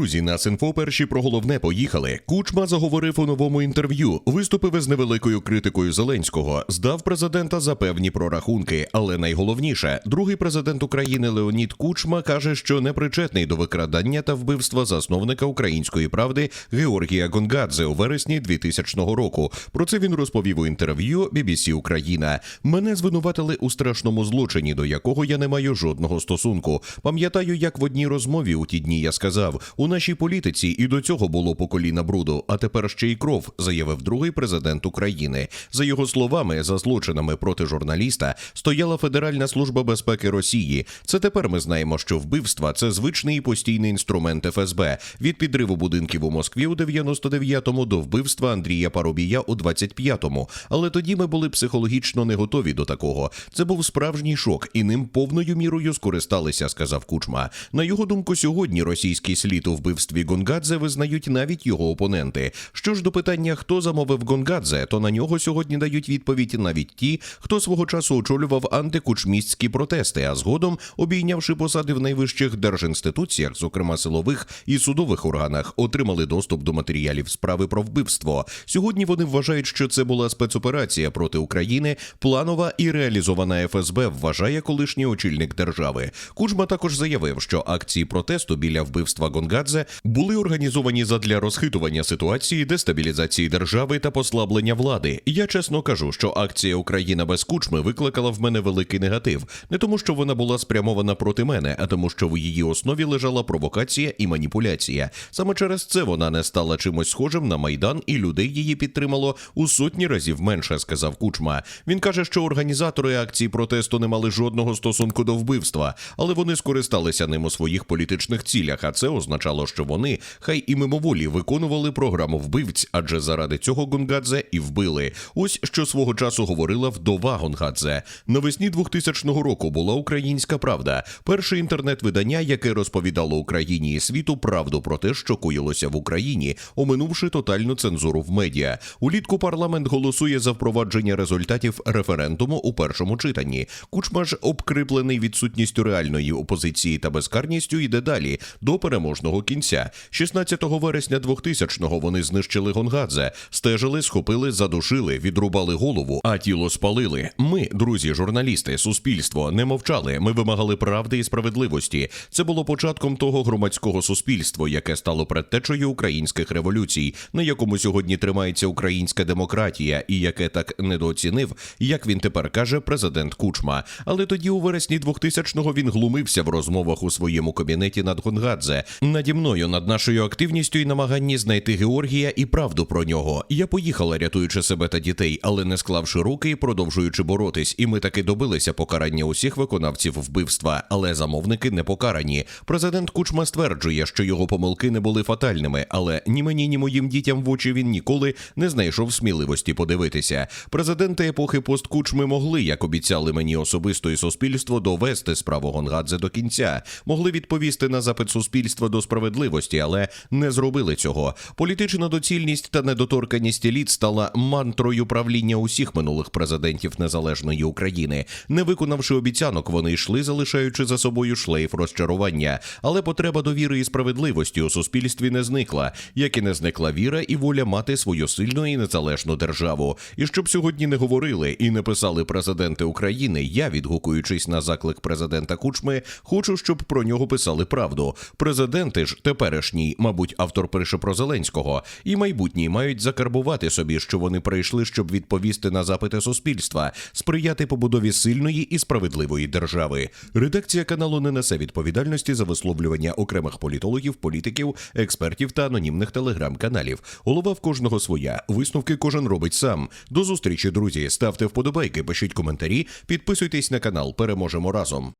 Друзі, на Синфо перші про головне поїхали. Кучма заговорив у новому інтерв'ю, виступив із невеликою критикою Зеленського, здав президента за певні прорахунки. Але найголовніше, другий президент України Леонід Кучма каже, що не причетний до викрадання та вбивства засновника української правди Георгія Гонгадзе у вересні 2000 року. Про це він розповів у інтерв'ю BBC Україна. Мене звинуватили у страшному злочині, до якого я не маю жодного стосунку. Пам'ятаю, як в одній розмові у ті дні я сказав: у нашій політиці і до цього було по коліна бруду, а тепер ще й кров, заявив другий президент України. За його словами, за злочинами проти журналіста стояла Федеральна служба безпеки Росії. Це тепер ми знаємо, що вбивства це звичний і постійний інструмент ФСБ від підриву будинків у Москві у 99-му до вбивства Андрія Парубія у 25-му. Але тоді ми були психологічно не готові до такого. Це був справжній шок, і ним повною мірою скористалися, сказав Кучма. На його думку, сьогодні російський слід у вбивстві Гонгадзе визнають навіть його опоненти. Що ж до питання, хто замовив Гонгадзе, то на нього сьогодні дають відповідь навіть ті, хто свого часу очолював антикучмістські протести, а згодом, обійнявши посади в найвищих держінституціях, зокрема силових і судових органах, отримали доступ до матеріалів справи про вбивство. Сьогодні вони вважають, що це була спецоперація проти України, планова і реалізована ФСБ, вважає колишній очільник держави. Кучма також заявив, що акції протесту біля вбивства Гонгадзе були організовані задля розхитування ситуації, дестабілізації держави та послаблення влади. Я чесно кажу, що акція Україна без кучми викликала в мене великий негатив, не тому, що вона була спрямована проти мене, а тому, що в її основі лежала провокація і маніпуляція. Саме через це вона не стала чимось схожим на майдан, і людей її підтримало у сотні разів менше, сказав Кучма. Він каже, що організатори акції протесту не мали жодного стосунку до вбивства, але вони скористалися ним у своїх політичних цілях. А це означало, що вони хай і мимоволі виконували програму вбивць, адже заради цього Гонгадзе і вбили. Ось що свого часу говорила вдова Гонгадзе. Навесні 2000 року була українська правда, перше інтернет-видання, яке розповідало Україні і світу правду про те, що коїлося в Україні, оминувши тотальну цензуру в медіа. Улітку парламент голосує за впровадження результатів референдуму у першому читанні. Кучма ж обкріплений відсутністю реальної опозиції та безкарністю йде далі до переможного кінця. 16 вересня 2000-го вони знищили Гонгадзе, стежили, схопили, задушили, відрубали голову, а тіло спалили. Ми, друзі, журналісти, суспільство, не мовчали. Ми вимагали правди і справедливості. Це було початком того громадського суспільства, яке стало предтечею українських революцій, на якому сьогодні тримається українська демократія, і яке так недооцінив, як він тепер каже, президент Кучма. Але тоді, у вересні 2000-го, він глумився в розмовах у своєму кабінеті над Гонгадзе, наді мною, над нашою активністю і намаганні знайти Георгія і правду про нього. Я поїхала, рятуючи себе та дітей, але не склавши руки і продовжуючи боротись. І ми таки добилися покарання усіх виконавців вбивства, але замовники не покарані. Президент Кучма стверджує, що його помилки не були фатальними, але ні мені, ні моїм дітям в очі він ніколи не знайшов сміливості подивитися. Президенти епохи посткучми могли, як обіцяли мені особисто і суспільство, довести справу Гонгадзе до кінця, могли відповісти на запит суспільства до справедливості, але не зробили цього. Політична доцільність та недоторканість еліт стала мантрою правління усіх минулих президентів незалежної України. Не виконавши обіцянок, вони йшли, залишаючи за собою шлейф розчарування. Але потреба довіри і справедливості у суспільстві не зникла, як і не зникла віра і воля мати свою сильну і незалежну державу. І щоб сьогодні не говорили і не писали президенти України, я, відгукуючись на заклик президента Кучми, хочу, щоб про нього писали правду. Президенти ж теперішній, мабуть, автор пише про Зеленського, і майбутній мають закарбувати собі, що вони прийшли, щоб відповісти на запити суспільства, сприяти побудові сильної і справедливої держави. Редакція каналу не несе відповідальності за висловлювання окремих політологів, політиків, експертів та анонімних телеграм-каналів. Голова в кожного своя. Висновки кожен робить сам. До зустрічі, друзі. Ставте вподобайки, пишіть коментарі, підписуйтесь на канал. Переможемо разом.